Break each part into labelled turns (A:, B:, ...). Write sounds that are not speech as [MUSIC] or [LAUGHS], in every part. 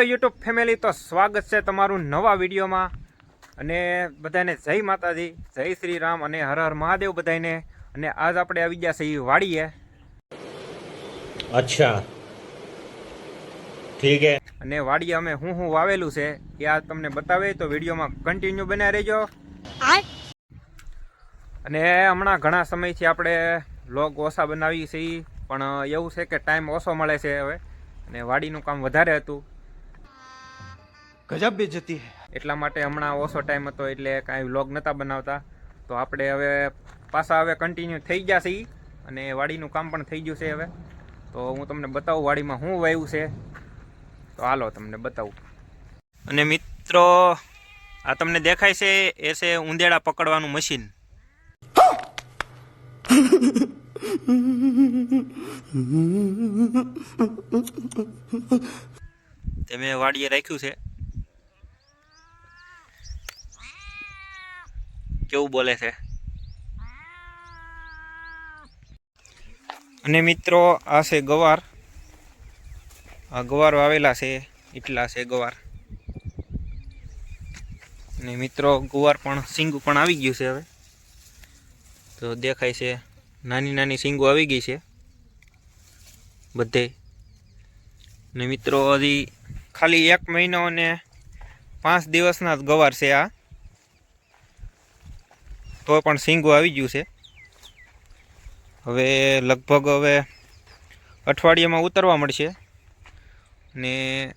A: Hello YouTube family તો સ્વાગત છે તમારું નવા વિડીયોમાં. અને બધાને જય માતાજી જય શ્રી રામ અને હર હર મહાદેવ બધાને અને આજ આપણે આવી ગયા છે વાડીએ.
B: અચ્છા. ઠીક હે.
A: અને વાડીએ અમે હું હું વાવેલું છે એ આ તમને બતાવે તો વિડીયોમાં કન્ટિન્યુ બન્યા રહેજો. અને હમણાં ઘણા સમયથી આપણે લોગ ઓછા બનાવીએ છીએ પણ એવું છે કે ટાઈમ ઓછો મળે છે હવે. અને વાડીનું કામ વધારે હતું.
C: ગજબ બે જતી
A: એટલા માટે હમણાં ઓછો ટાઈમ હતો એટલે કાંઈ વ્લોગ નહોતા બનાવતા. તો આપણે હવે પાછા હવે કન્ટિન્યુ થઈ ગયા છીએ અને વાડીનું કામ પણ થઈ ગયું છે હવે. તો હું તમને બતાવું વાડીમાં શું વાવ્યું છે. તો હાલો તમને બતાવું. અને મિત્રો આ તમને દેખાય છે એ છે ઉંદેડા પકડવાનું મશીન [LAUGHS] તે મેં વાડીએ રાખ્યું છે. કેવું બોલે છે? અને મિત્રો, આ છે ગવાર. આ ગવાર વાવેલા છે એટલા છે ગવાર. અને મિત્રો, ગુવાર પણ સિંગ પણ આવી ગયું છે હવે. તો દેખાય છે, નાની નાની સિંગો આવી ગઈ છે, બધે. ને મિત્રો, હજી ખાલી એક મહિનો અને પાંચ દિવસના જ ગવાર છે આ. તો પણ સિંગું આવી ગયું છે. હવે લગભગ હવે અઠવાડિયામાં ઉતરવા મળશે. ને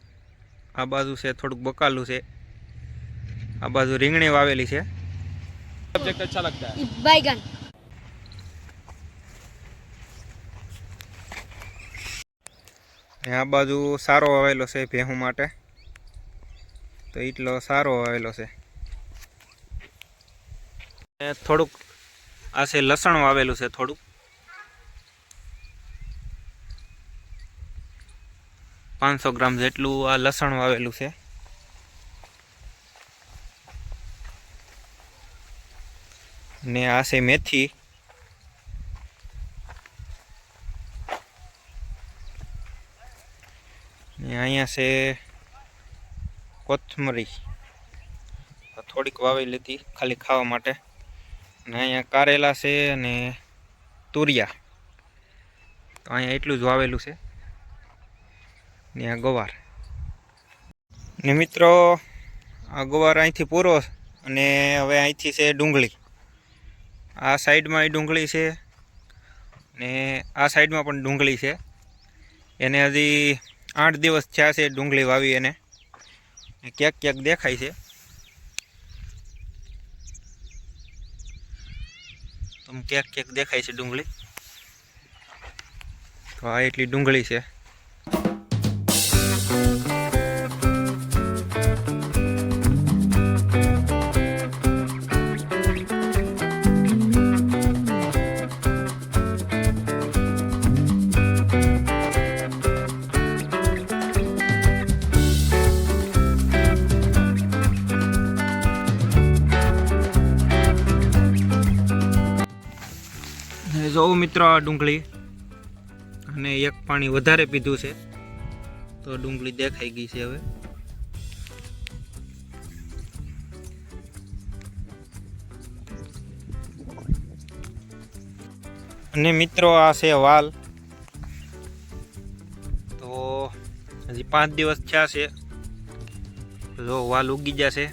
A: આ બાજુ છે થોડુંક બકાલું છે. આ બાજુ રીંગણી વાવેલી છે. સબ્જેક્ટ આ બાજુ સારો વાવેલો છે ભેહું માટે. તો એટલો સારો વાવેલો છે. થોડુંક આ છે લસણ વાવેલું છે થોડુંક. પાંચસો ગ્રામ જેટલું આ લસણ વાવેલું છે. ને આ છે મેથી. ને અહીંયા છે કોથમરી. થોડીક વાવી લીધી ખાલી ખાવા માટે. ને અહીંયા કારેલા છે અને તુરિયા. તો અહીંયા એટલું જ વાવેલું છે. ને આ ગવાર. ને મિત્રો, આ ગવાર અહીંથી પૂરો અને હવે અહીંથી છે ડુંગળી. આ સાઈડમાં એ ડુંગળી છે ને આ સાઈડમાં પણ ડુંગળી છે. એને હજી આઠ દિવસ થયા છે ડુંગળી વાવી એને. ક્યાંક ક્યાંક દેખાય છે. તમે ક્યાંક ક્યાંક દેખાય છે ડુંગળી. તો આ એટલી ડુંગળી છે. મિત્રો આ ડુંગળી અને એક પાણી વધારે પીધું છે. તો ડુંગળી દેખાઈ ગઈ છે હવે. અને મિત્રો આ છે વાલ. તો હજી પાંચ દિવસ થયા છે. જો વાલ ઉગી જશે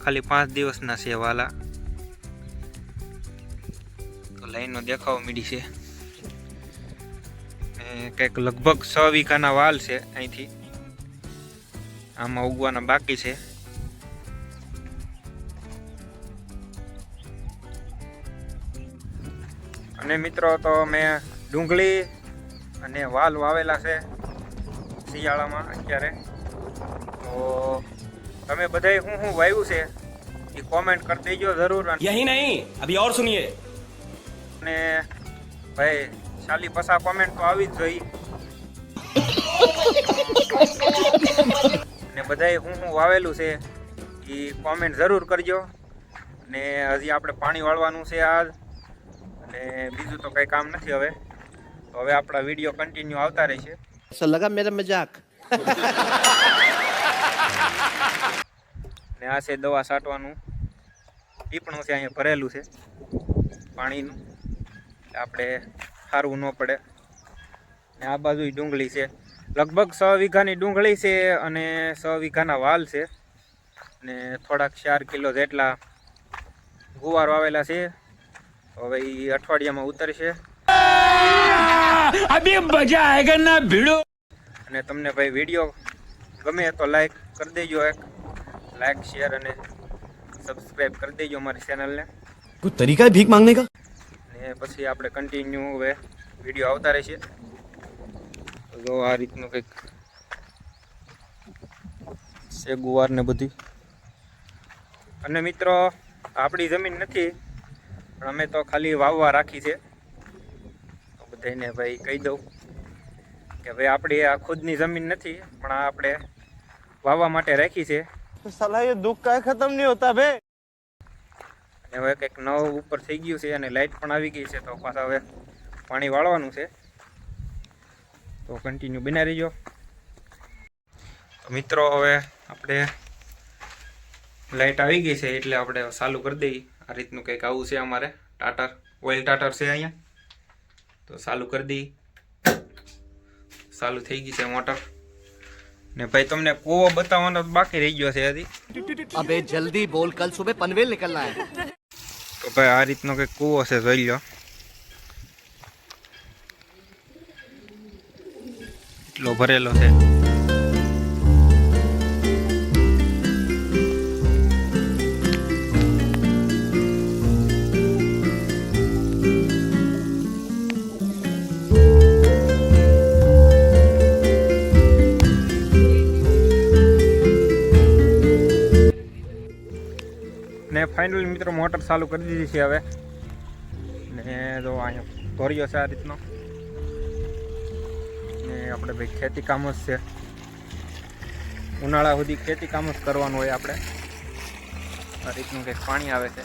A: ખાલી પાંચ દિવસના છે વાલા. લાઈનો દેખાવા મીડી છે. કંઈક લગભગ છ વીઘાના વાલ છે અહીંથી. આમાં ઉગવાના બાકી છે. અને મિત્રો તો મેં ડુંગળી અને વાલ વાવેલા છે શિયાળામાં અત્યારે. તો તમે બધાએ શું શું વાવ્યું છે એ કોમેન્ટ કરી દેજો જરૂર.
C: યહી નહીં, અભી ઓર સુનિયે.
A: અને ભાઈ શાલી પસા કોમેન્ટ તો આવી જ જોઈ. ને બધાએ હું હું વાવેલું છે એ કોમેન્ટ જરૂર કરજો. ને હજી આપણે પાણી વાળવાનું છે આજ અને બીજું તો કંઈ કામ નથી હવે. તો હવે આપણા વીડિયો કન્ટિન્યુ આવતા રહેશે.
D: લગા મેરે મજાક.
A: ને આ છે દવા છાંટવાનું ટીપણું છે અહીંયા ભરેલું છે પાણીનું. આપણે સારું ન પડે. ને આ બાજુ ડુંગળી છે. લગભગ છ વીઘાની ડુંગળી છે અને છ વીઘાના વાલ છે. ને થોડાક ચાર કિલો જેટલા ગુવાર વાવેલા છે. હવે એ અઠવાડિયામાં ઉતરશે. અને તમને ભાઈ વીડિયો ગમે તો લાઈક કરી દેજો એક. લાઈક શેર અને સબસ્ક્રાઈબ કરી દેજો અમારી ચેનલને
B: તરીકા ભીખ માંગને કા?
A: એ પછી આપણે કન્ટિન્યુ હવે વીડિયો આવતા રહેશે. જો આ રીતનું કંઈક છે ગુવાર બધી. અને મિત્રો, આપણી જમીન નથી, પણ અમે તો ખાલી વાવવા રાખી છે. બધાને ભાઈ કહી દઉં કે ભાઈ આપણી આ ખુદની જમીન નથી, પણ આ આપણે વાવવા માટે રાખી છે.
E: સલાહ દુઃખ કાંઈ ખતમ નહીં હોતા
A: ભાઈ. હવે કંઈક નવ ઉપર થઈ ગયું છે અને લાઇટ પણ આવી ગઈ છે તો પાછા હવે પાણી વાળવાનું છે. તો કન્ટિન્યુ બના રહીજો મિત્રો, હવે આપણે લાઇટ આવી ગઈ છે એટલે આપણે ચાલુ કરી દઈએ. આ રીતનું કંઈક આવું છે અમારે. ટાટર ઓઇલ ટાટર છે અહીંયા. તો ચાલુ કરી દઈએ. ચાલુ થઈ ગઈ છે મોટર. ને ભાઈ, તમને કૂવો બતાવવાનો બાકી રહી ગયો છે હજી.
B: અબે જલ્દી બોલ, કલ સુબહ પનવેલ નીકળના હે.
A: તો ભાઈ આ રીતનો કંઈક કૂવો છે જોઈ લો એટલો ભરેલો છે ફાઇનલી મિત્રો મોટર ચાલુ કરી દીધી છે હવે. ને જો અહીંયા ધોર્યો છે આ રીતનો. ને આપણે ભાઈ ખેતી કામ જ છે. ઉનાળા સુધી ખેતી કામ જ કરવાનું હોય આપણે. આ રીતનું કંઈક પાણી આવે છે.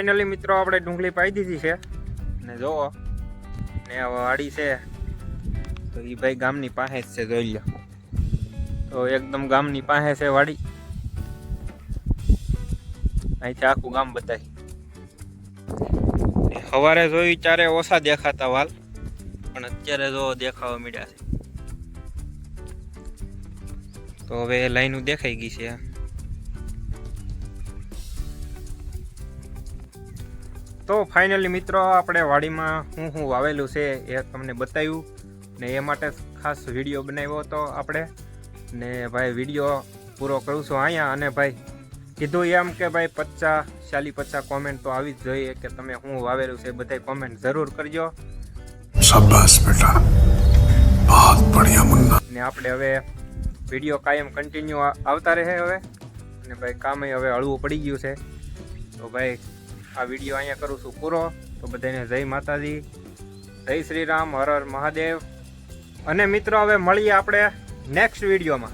A: ફાઇનલી મિત્રો આપણે ડુંગળી પાઈ દીધી છે. ને જોવો. ને વાડી છે. તો એ ભાઈ ગામની પાસે જ છે, જોઈ લો તો એકદમ ગામની પાસે છે વાડી. અહીંથી આખું ગામ બતાય. ને સવારે જોયું ત્યારે ઓછા દેખાતા વાલ. પણ અત્યારે જો દેખાવા મળ્યા છે. તો હવે લાઈન દેખાઈ ગઈ છે. તો ફાઇનલી મિત્રો આપણે વાડીમાં હું હું વાવેલું છે એ તમને બતાવ્યું ને એ માટે ખાસ વીડિયો બનાવ્યો હતો આપણે. ને ભાઈ વીડિયો પૂરો કરું છું અહીંયા અને ભાઈ કીધું એમ કે ભાઈ પચાસ ચાલી પચાસ કોમેન્ટ તો આવી જ જોઈએ કે તમે હું વાવેલું છે બધાય કોમેન્ટ જરૂર કરજો.
D: શાબાશ બેટા. બહુત બઢિયા મુન્ના.
A: ને આપણે હવે વીડિયો કાયમ કન્ટિન્યુ આવતા રહે હવે. ને ભાઈ કામે હવે હળવું પડી ગયું છે. તો ભાઈ આ વીડિયો અહીંયા કરું છું પૂરો. તો બધાને જય માતાજી, જય શ્રી રામ, હર હર મહાદેવ. અને મિત્રો, હવે મળીએ આપણે નેક્સ્ટ વિડીયોમાં.